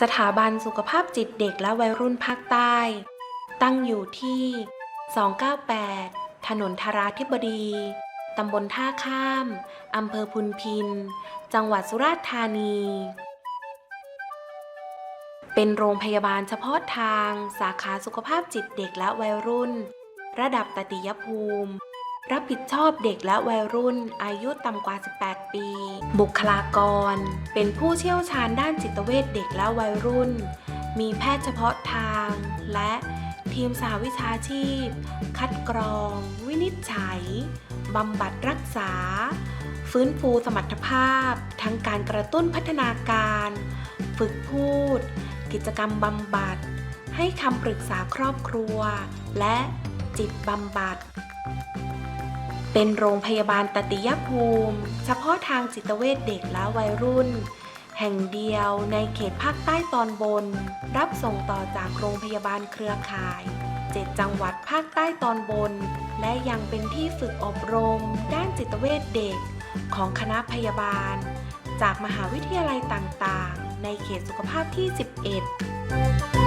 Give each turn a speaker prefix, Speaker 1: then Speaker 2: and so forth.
Speaker 1: สถาบันสุขภาพจิตเด็กและวัยรุ่นภาคใต้ ตั้งอยู่ที่ 298 ถนนธาราธิบดี ตำบลท่าข้าม อำเภอพุนพิน จังหวัดสุราษฎร์ธานี เป็นโรงพยาบาลเฉพาะทางสาขาสุขภาพจิตเด็กและวัยรุ่น ระดับตติยภูมิ รับผิดชอบเด็กและวัยรุ่นอายุต่ำกว่า 18 ปี บุคลากร เป็นผู้เชี่ยวชาญด้านจิตเวชเด็กและวัยรุ่น มีแพทย์เฉพาะทาง และทีมสาวิชาชีพ คัดกรอง วินิจฉัย บำบัดรักษา ฟื้นฟูสมรรถภาพ ทั้งการกระตุ้นพัฒนาการ ฝึกพูด กิจกรรมบำบัด ให้คำปรึกษาครอบครัว และจิตบำบัด เป็นโรงพยาบาลตติยภูมิ เฉพาะทางจิตเวชเด็กและวัยรุ่น แห่งเดียวในเขตภาคใต้ตอนบน รับส่งต่อจากโรงพยาบาลเครือข่าย 7 จังหวัดภาคใต้ตอนบน และยังเป็นที่ฝึกอบรม ด้านจิตเวชเด็ก ของคณะพยาบาล จากมหาวิทยาลัยต่างๆ ในเขตสุขภาพที่ 11